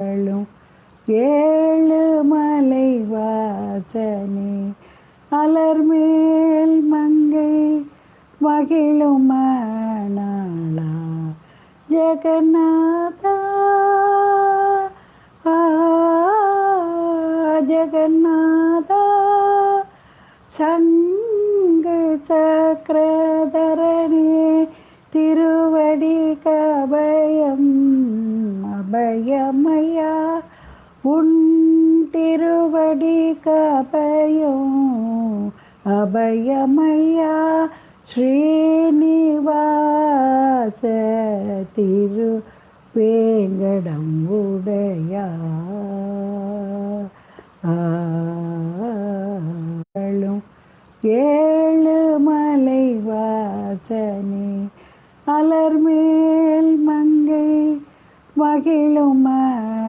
வாழும் ஏழு மலை வாசனே அலர்மேல் மங்கை மகிழும் மணாளா ஜெகநாதா ஜெகநாதா சங்கு சக்கரதரணி திருவடி கபை அபயமயா உன் திருவடி கபயம் அபயமயா ஸ்ரீனிவாச திரு வேங்கடம் உடையா ஏழு மலை வாசனே அலர்மே வகிழும